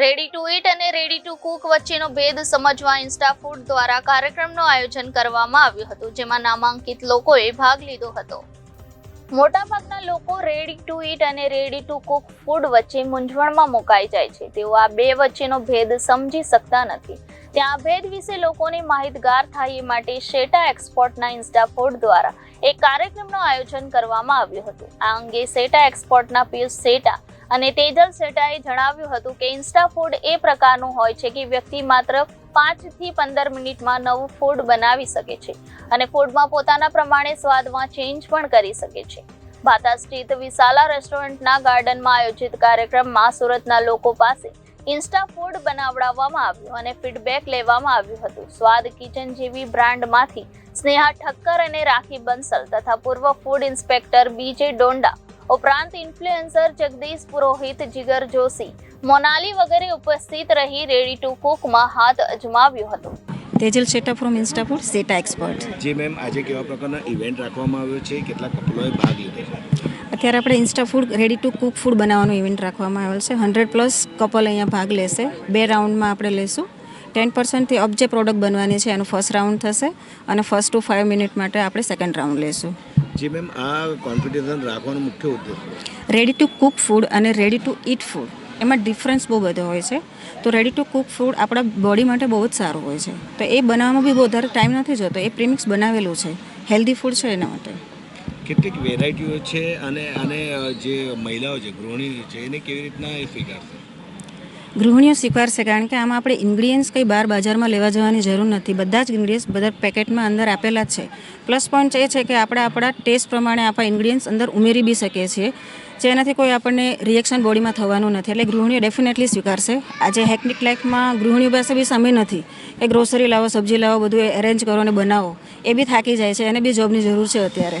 Ready to eat અને ready to cook વચ્ચેનો ભેદ સમજવા ઇન્સ્ટા ફૂડ દ્વારા કાર્યક્રમનું આયોજન કરવામાં આવ્યું હતું, જેમાં નામાંકિત લોકોએ ભાગ લીધો હતો. મોટાભાગના લોકો રેડી ટુ ઈટ અને રેડી ટુ કુક ફૂડ વચ્ચે મૂંઝવણમાં મુકાઈ જાય છે. તેઓ આ બે વચ્ચેનો ભેદ સમજી શકતા નથી. ત્યાં ભેદ વિશે લોકોને માહિતગાર થાય એ માટે શેટા એક્સપોર્ટના ઇન્સ્ટા ફૂડ દ્વારા એક કાર્યક્રમનું આયોજન કરવામાં આવ્યું હતું. આ અંગે સેટા એક્સપોર્ટના પિયુષ સેટા અને તેજલ સેટાએ જણાવ્યું હતું કે ઇન્સ્ટા ફૂડ એ પ્રકારનું હોય છે કે વ્યક્તિ માત્ર પાંચથી પંદર મિનિટમાં નવું ફૂડ બનાવી શકે છે અને ફૂડમાં પોતાના પ્રમાણે સ્વાદમાં ચેન્જ પણ કરી શકે છે. ભાતા સ્થિત વિશાલા રેસ્ટોરન્ટના ગાર્ડનમાં આયોજિત કાર્યક્રમમાં સુરતના લોકો પાસે ઇન્સ્ટા ફૂડ બનાવડાવવામાં આવ્યું અને ફીડબેક લેવામાં આવ્યું હતું. સ્વાદ કિચન જેવી બ્રાન્ડમાંથી સ્નેહા ઠક્કર અને રાખી બંસલ તથા પૂર્વ ફૂડ ઇન્સ્પેક્ટર બીજે ડોંડા ઉપરાંત ઇન્ફ્લુએન્સર જગદીશ પુરોહિત જીગર જોશી. મોનાલી વગેરે ઉપસ્થિત રહી રેડી ટુ કુકમાં હાથ અજમાવ્યો હતો. Tejal Sheta from Instafood Seta expert. Ji ma'am આજે કેવા પ્રકારના ઇવેન્ટ રાખવામાં આવ્યો છે કેટલા કપલોએ ભાગ લીધો છે? અત્યારે આપણે insta food ready to cook food બનાવવાનો ઇવેન્ટ રાખવામાં આવેલ છે. હંડ્રેડ પ્લસ કપલ અહીંયા ભાગ લેશે. બે રાઉન્ડમાં આપણે લેશું. ટેન પર્સન્ટથી અપ જે પ્રોડક્ટ બનવાની છે એનું ફર્સ્ટ રાઉન્ડ થશે. અને ફર્સ્ટ ટુ ફાઇવ મિનિટ માટે આપણે સેકન્ડ રાઉન્ડ લેશું. જી મેમ આ કોમ્પિટિશન રાખવાનો મુખ્ય ઉદ્દેશ રેડી ટુ કુક ફૂડ અને રેડી ટુ ઇટ ફૂડ એમાં ડિફરન્સ બહુ બધો હોય છે. તો રેડી ટુ કુક ફૂડ આપણા બોડી માટે બહુ જ સારું હોય છે. તો એ બનાવવામાં બી વધારે ટાઈમ નથી જતો. એ પ્રીમિક્સ બનાવેલું છે. હેલ્ધી ફૂડ છે એના માટે. કેટલીક વેરાયટીઓ છે અને અને જે મહિલાઓ છે ગૃહિણી છે એને કેવી રીતના એ સ્વીકારશે ગૃહિણીઓ સ્વીકારશે કારણ કે આમાં આપણે ઇન્ગ્રીડિયન્ટ્સ કંઈ બહાર બજારમાં લેવા જવાની જરૂર નથી. બધા જ ઇન્ગ્રીડિયન્ટ્સ બધા પેકેટમાં અંદર આપેલા જ છે. પ્લસ પોઈન્ટ એ છે કે આપણે આપણા ટેસ્ટ પ્રમાણે આપણા ઇન્ગ્રીડિયન્ટ્સ અંદર ઉમેરી બી શકીએ છીએ. જેનાથી કોઈ આપણને રિએક્શન બોડીમાં થવાનું નથી. એટલે ગૃહિણીઓ ડેફિનેટલી સ્વીકારશે. આજે હેકનિક લાઈફમાં ગૃહિણીઓ પાસે બી સમય નથી. એ ગ્રોસરી લાવો સબ્જી લાવો બધું એરેન્જ કરો અને બનાવો. એ બી થાકી જાય છે. એને બી જોબની જરૂર છે અત્યારે.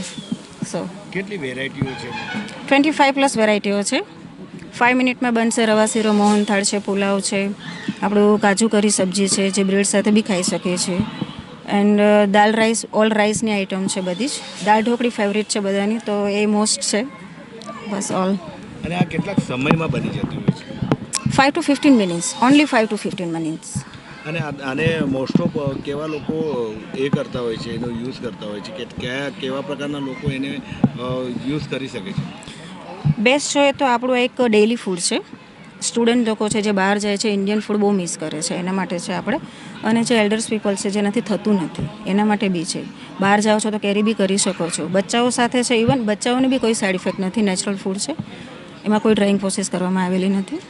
સો કેટલી વેરાયટીઓ છે? ટ્વેન્ટી ફાઇવ પ્લસ વેરાયટીઓ છે. ફાઇવ મિનિટમાં બનશે રવા શીરો મોહનથાળ છે પુલાવ છે આપણું કાજુ કરી સબ્જી છે જે બ્રેડ સાથે બી ખાઈ શકીએ છીએ. એન્ડ દાલ રાઈસ ઓલ રાઈસની આઇટમ છે બધી જ. દાળ ઢોકળી ફેવરિટ છે બધાની તો એ મોસ્ટ છે. બસ ઓલ અને આ કેટલાક સમયમાં બની જતી હોય છે? Five to fifteen minutes only five to fifteen minutes અને આને મોસ્ટ ઓફ કેવા લોકો એ કરતા હોય છે એનો યુઝ કરતા હોય છે? કે કયા કેવા પ્રકારના લોકો એને યુઝ કરી શકે છે? બેસ્ટ જોઈએ તો આપણું એક ડેઇલી ફૂડ છે. સ્ટુડન્ટ લોકો છે જે બહાર જાય છે ઇન્ડિયન ફૂડ બહુ મિસ કરે છે. એના માટે છે આપણે, અને જે એલ્ડર્સ પીપલ છે જેનાથી થતું નથી, એના માટે બી છે. બહાર જાઓ છો તો કેરી બી કરી શકો છો. બચ્ચાઓ સાથે છે ઇવન બચ્ચાઓને બી કોઈ સાઇડ ઇફેક્ટ નથી નેચરલ ફૂડ છે. એમાં કોઈ ડ્રાઇંગ પ્રોસેસ કરવામાં આવેલી નથી.